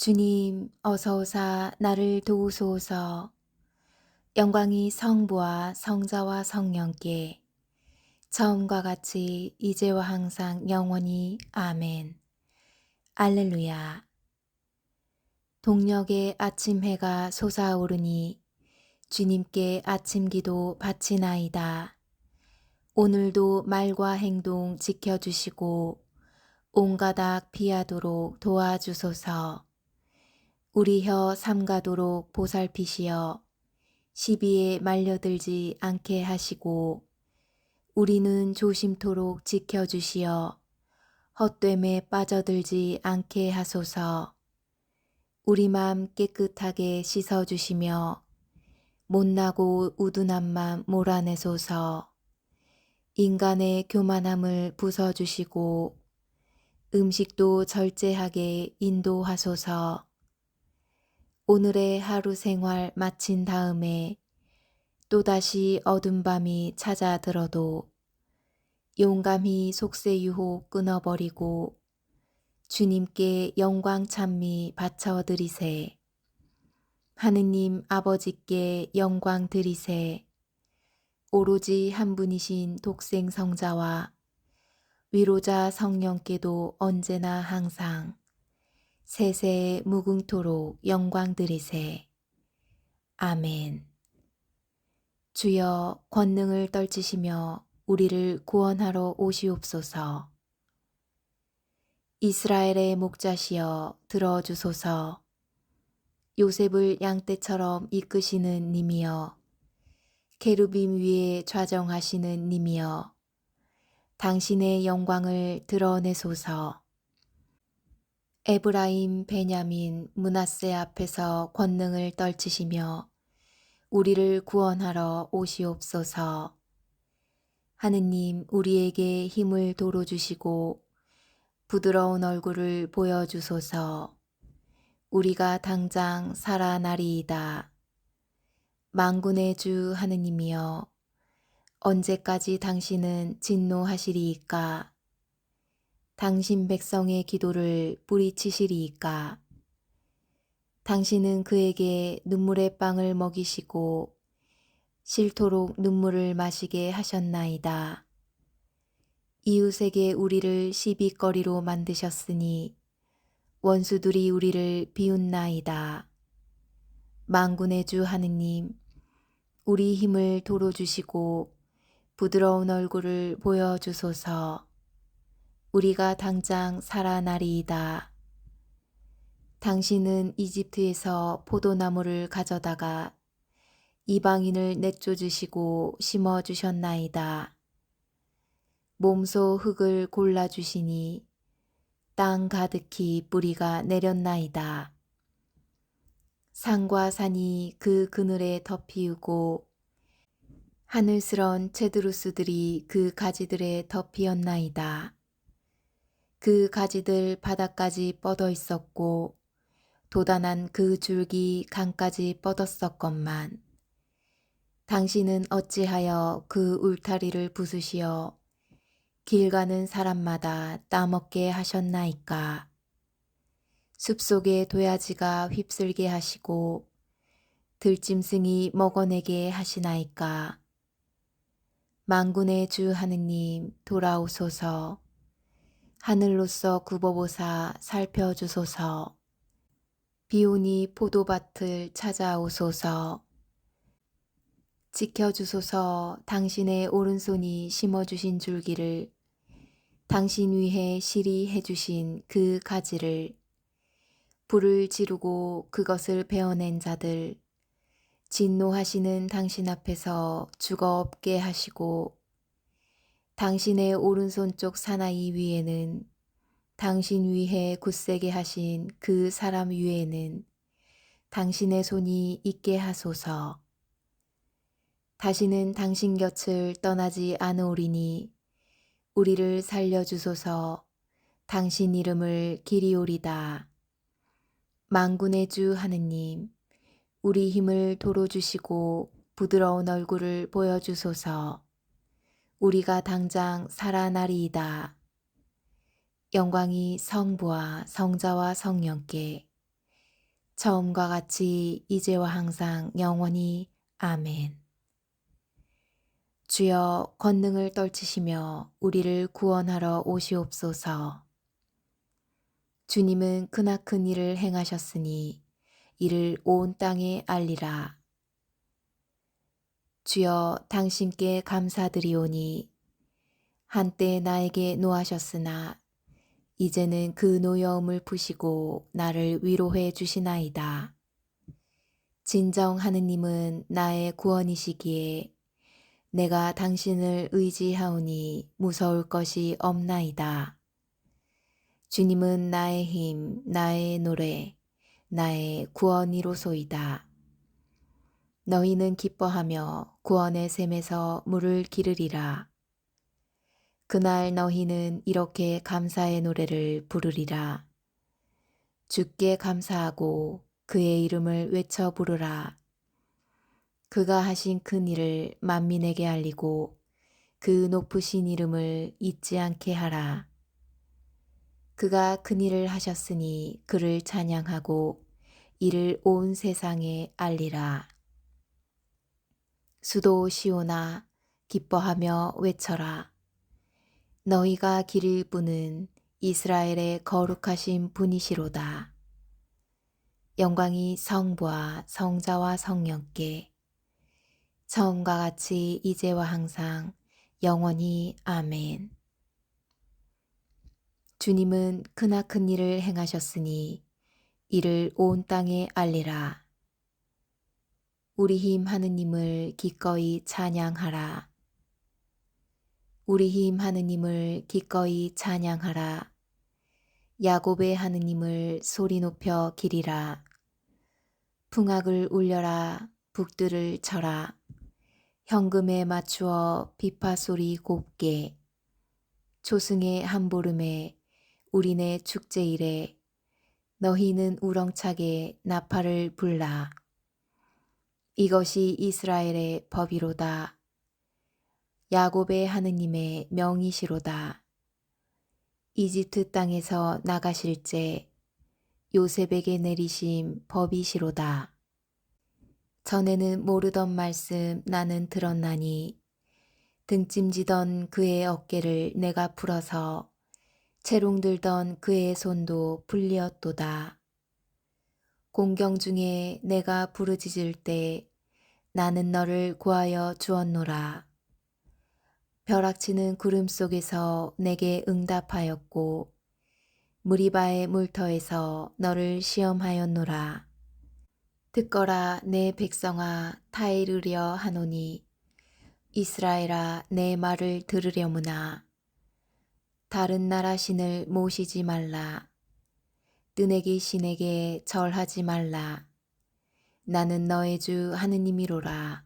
주님, 어서오사 나를 도우소서. 영광이 성부와 성자와 성령께 처음과 같이 이제와 항상 영원히 아멘. 알렐루야. 동력의 아침 해가 솟아오르니 주님께 아침 기도 바치나이다. 오늘도 말과 행동 지켜주시고 온가닥 피하도록 도와주소서. 우리 혀 삼가도록 보살피시어 시비에 말려들지 않게 하시고 우리는 조심토록 지켜주시어 헛됨에 빠져들지 않게 하소서. 우리 맘 깨끗하게 씻어주시며 못나고 우둔한 맘 몰아내소서. 인간의 교만함을 부숴주시고 음식도 절제하게 인도하소서. 오늘의 하루 생활 마친 다음에 또다시 어둠 밤이 찾아들어도 용감히 속세 유혹 끊어버리고 주님께 영광 찬미 바쳐 드리세. 하느님 아버지께 영광 드리세. 오로지 한 분이신 독생 성자와 위로자 성령께도 언제나 항상 세세 무궁토록 영광 드리세. 아멘. 주여 권능을 떨치시며 우리를 구원하러 오시옵소서. 이스라엘의 목자시여 들어주소서. 요셉을 양떼처럼 이끄시는 님이여. 케루빔 위에 좌정하시는 님이여. 당신의 영광을 드러내소서. 에브라임, 베냐민, 문하세 앞에서 권능을 떨치시며 우리를 구원하러 오시옵소서. 하느님, 우리에게 힘을 도로 주시고 부드러운 얼굴을 보여 주소서. 우리가 당장 살아나리이다. 망군의 주 하느님이여, 언제까지 당신은 진노하시리이까? 당신 백성의 기도를 뿌리치시리이까? 당신은 그에게 눈물의 빵을 먹이시고 싫도록 눈물을 마시게 하셨나이다. 이웃에게 우리를 시비거리로 만드셨으니 원수들이 우리를 비웃나이다. 망군의 주 하느님, 우리 힘을 도로 주시고 부드러운 얼굴을 보여주소서. 우리가 당장 살아나리이다. 당신은 이집트에서 포도나무를 가져다가 이방인을 내쫓으시고 심어 주셨나이다. 몸소 흙을 골라 주시니 땅 가득히 뿌리가 내렸나이다. 산과 산이 그 그늘에 덮이우고 하늘스런 제드루스들이 그 가지들에 덮이었나이다. 그 가지들 바닥까지 뻗어 있었고 도단한 그 줄기 강까지 뻗었었건만 당신은 어찌하여 그 울타리를 부수시어 길 가는 사람마다 따먹게 하셨나이까. 숲속의 도야지가 휩쓸게 하시고 들짐승이 먹어내게 하시나이까. 망군의 주 하느님 돌아오소서. 하늘로서 굽어보사 살펴주소서. 비오니 포도밭을 찾아오소서. 지켜주소서 당신의 오른손이 심어주신 줄기를 당신 위해 실이 해주신 그 가지를 불을 지르고 그것을 베어낸 자들 진노하시는 당신 앞에서 죽어 없게 하시고 당신의 오른손 쪽 사나이 위에는 당신 위해 굳세게 하신 그 사람 위에는 당신의 손이 있게 하소서. 다시는 당신 곁을 떠나지 않으오리니 우리를 살려주소서 당신 이름을 기리오리다. 만군의 주 하느님, 우리 힘을 도로 주시고 부드러운 얼굴을 보여주소서. 우리가 당장 살아나리이다. 영광이 성부와 성자와 성령께 처음과 같이 이제와 항상 영원히 아멘. 주여 권능을 떨치시며 우리를 구원하러 오시옵소서. 주님은 크나큰 일을 행하셨으니 이를 온 땅에 알리라. 주여 당신께 감사드리오니 한때 나에게 노하셨으나 이제는 그 노여움을 푸시고 나를 위로해 주시나이다. 진정 하느님은 나의 구원이시기에 내가 당신을 의지하오니 무서울 것이 없나이다. 주님은 나의 힘, 나의 노래, 나의 구원이로소이다. 너희는 기뻐하며 구원의 샘에서 물을 기르리라. 그날 너희는 이렇게 감사의 노래를 부르리라. 주께 감사하고 그의 이름을 외쳐 부르라. 그가 하신 큰 일을 만민에게 알리고 그 높으신 이름을 잊지 않게 하라. 그가 큰 일을 하셨으니 그를 찬양하고 이를 온 세상에 알리라. 수도 시오나 기뻐하며 외쳐라. 너희가 길을 뿌는 이스라엘의 거룩하신 분이시로다. 영광이 성부와 성자와 성령께 처음과 같이 이제와 항상 영원히 아멘. 주님은 크나큰 일을 행하셨으니 이를 온 땅에 알리라. 우리 힘 하느님을 기꺼이 찬양하라. 우리 힘 하느님을 기꺼이 찬양하라. 야곱의 하느님을 소리 높여 기리라. 풍악을 울려라. 북들을 쳐라. 현금에 맞추어 비파 소리 곱게. 조승의 한보름에 우리네 축제일에 너희는 우렁차게 나팔을 불라. 이것이 이스라엘의 법이로다. 야곱의 하느님의 명이시로다. 이집트 땅에서 나가실제 요셉에게 내리심 법이시로다. 전에는 모르던 말씀 나는 들었나니 등짐지던 그의 어깨를 내가 풀어서 채롱 들던 그의 손도 풀리었도다. 공경 중에 내가 부르짖을 때 나는 너를 구하여 주었노라. 벼락치는 구름 속에서 내게 응답하였고 무리바의 물터에서 너를 시험하였노라. 듣거라 내 백성아 타이르려 하노니 이스라엘아 내 말을 들으려무나 다른 나라 신을 모시지 말라. 뜨내기 신에게 절하지 말라. 나는 너의 주 하느님이로라.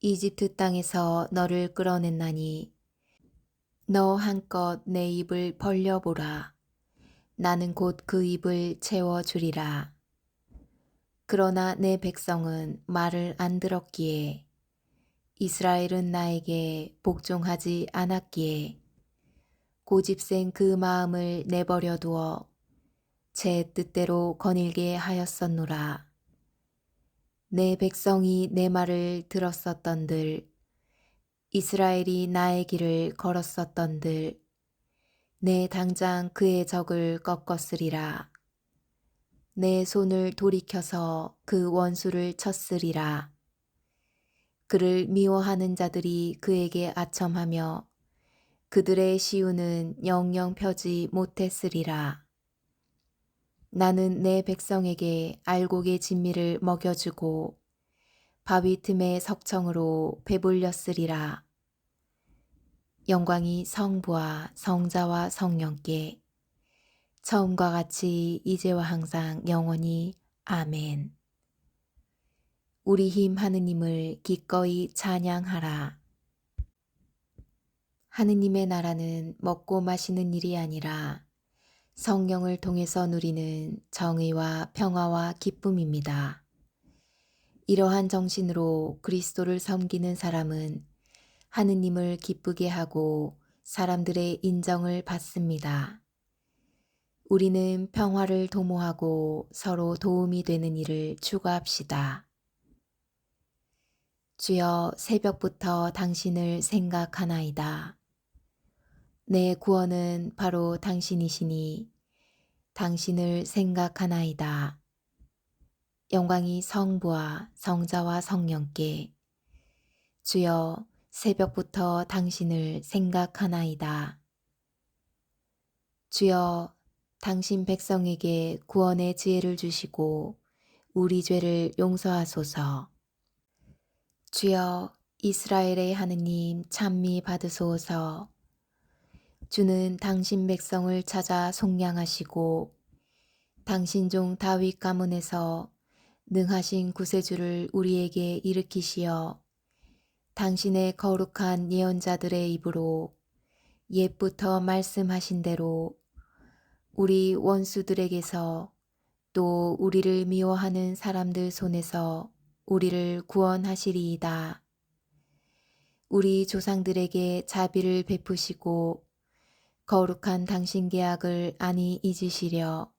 이집트 땅에서 너를 끌어냈나니 너 한껏 내 입을 벌려보라. 나는 곧 그 입을 채워주리라. 그러나 내 백성은 말을 안 들었기에 이스라엘은 나에게 복종하지 않았기에 고집센 그 마음을 내버려 두어 제 뜻대로 거닐게 하였었노라. 내 백성이 내 말을 들었었던들, 이스라엘이 나의 길을 걸었었던들, 내 당장 그의 적을 꺾었으리라. 내 손을 돌이켜서 그 원수를 쳤으리라. 그를 미워하는 자들이 그에게 아첨하며 그들의 시우는 영영 펴지 못했으리라. 나는 내 백성에게 알곡의 진미를 먹여주고 바위 틈의 석청으로 배불렸으리라. 영광이 성부와 성자와 성령께 처음과 같이 이제와 항상 영원히 아멘. 우리 힘 하느님을 기꺼이 찬양하라. 하느님의 나라는 먹고 마시는 일이 아니라 성령을 통해서 누리는 정의와 평화와 기쁨입니다. 이러한 정신으로 그리스도를 섬기는 사람은 하느님을 기쁘게 하고 사람들의 인정을 받습니다. 우리는 평화를 도모하고 서로 도움이 되는 일을 추구합시다. 주여 새벽부터 당신을 생각하나이다. 내 구원은 바로 당신이시니 당신을 생각하나이다. 영광이 성부와 성자와 성령께 주여 새벽부터 당신을 생각하나이다. 주여 당신 백성에게 구원의 지혜를 주시고 우리 죄를 용서하소서. 주여 이스라엘의 하느님 찬미 받으소서. 주는 당신 백성을 찾아 속량하시고 당신 종 다윗 가문에서 능하신 구세주를 우리에게 일으키시어 당신의 거룩한 예언자들의 입으로 옛부터 말씀하신 대로 우리 원수들에게서 또 우리를 미워하는 사람들 손에서 우리를 구원하시리이다. 우리 조상들에게 자비를 베푸시고 거룩한 당신 계약을 안히 잊으시려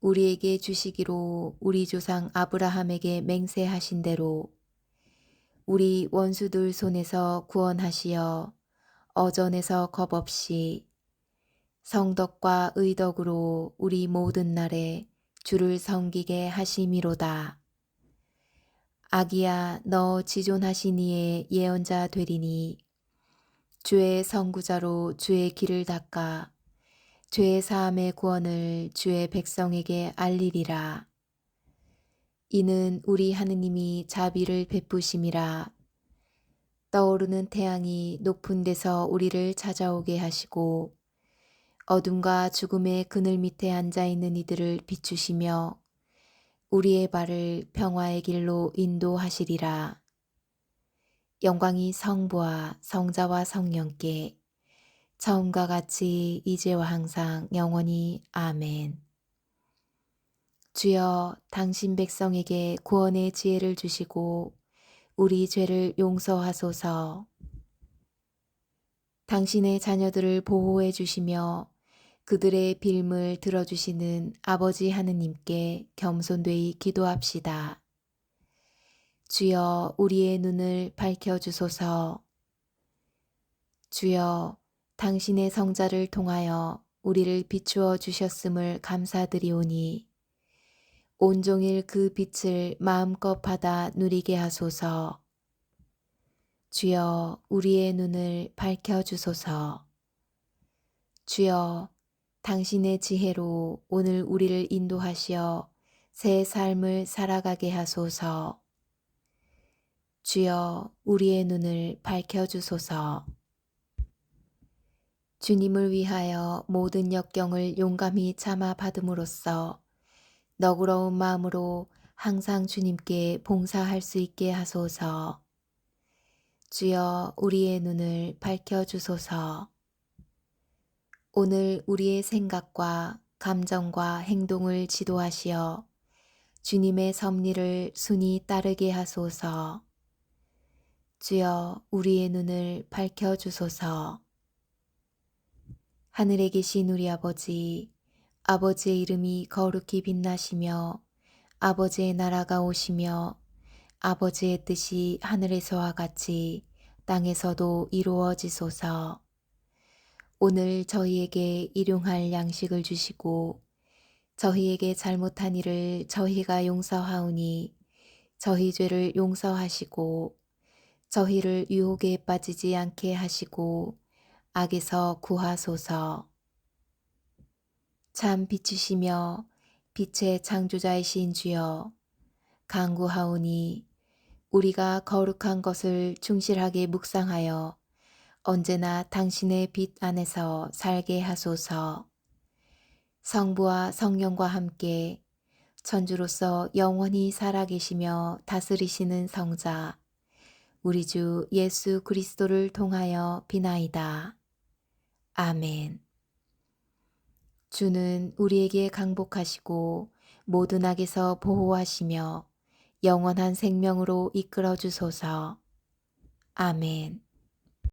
우리에게 주시기로 우리 조상 아브라함에게 맹세하신 대로 우리 원수들 손에서 구원하시어 어전에서 겁 없이 성덕과 의덕으로 우리 모든 날에 주를 섬기게 하심이로다. 아기야 너 지존하신 이의 예언자 되리니 주의 선구자로 주의 길을 닦아 죄의 사함의 구원을 주의 백성에게 알리리라. 이는 우리 하느님이 자비를 베푸심이라. 떠오르는 태양이 높은 데서 우리를 찾아오게 하시고 어둠과 죽음의 그늘 밑에 앉아 있는 이들을 비추시며 우리의 발을 평화의 길로 인도하시리라. 영광이 성부와 성자와 성령께 처음과 같이 이제와 항상 영원히 아멘. 주여 당신 백성에게 구원의 지혜를 주시고 우리 죄를 용서하소서. 당신의 자녀들을 보호해 주시며 그들의 빌물 들어주시는 아버지 하느님께 겸손되이 기도합시다. 주여 우리의 눈을 밝혀주소서. 주여 당신의 성자를 통하여 우리를 비추어 주셨음을 감사드리오니 온종일 그 빛을 마음껏 받아 누리게 하소서. 주여 우리의 눈을 밝혀주소서. 주여 당신의 지혜로 오늘 우리를 인도하시어 새 삶을 살아가게 하소서. 주여 우리의 눈을 밝혀주소서. 주님을 위하여 모든 역경을 용감히 참아 받음으로써 너그러운 마음으로 항상 주님께 봉사할 수 있게 하소서. 주여 우리의 눈을 밝혀주소서. 오늘 우리의 생각과 감정과 행동을 지도하시어 주님의 섭리를 순히 따르게 하소서. 주여 우리의 눈을 밝혀 주소서. 하늘에 계신 우리 아버지, 아버지의 이름이 거룩히 빛나시며 아버지의 나라가 오시며 아버지의 뜻이 하늘에서와 같이 땅에서도 이루어지소서. 오늘 저희에게 일용할 양식을 주시고 저희에게 잘못한 일을 저희가 용서하오니 저희 죄를 용서하시고 저희를 유혹에 빠지지 않게 하시고 악에서 구하소서. 참 빛이시며 빛의 창조자이신 주여 강구하오니 우리가 거룩한 것을 충실하게 묵상하여 언제나 당신의 빛 안에서 살게 하소서. 성부와 성령과 함께 천주로서 영원히 살아계시며 다스리시는 성자, 우리 주 예수 그리스도를 통하여 비나이다. 아멘. 주는 우리에게 강복하시고 모든 악에서 보호하시며 영원한 생명으로 이끌어 주소서. 아멘.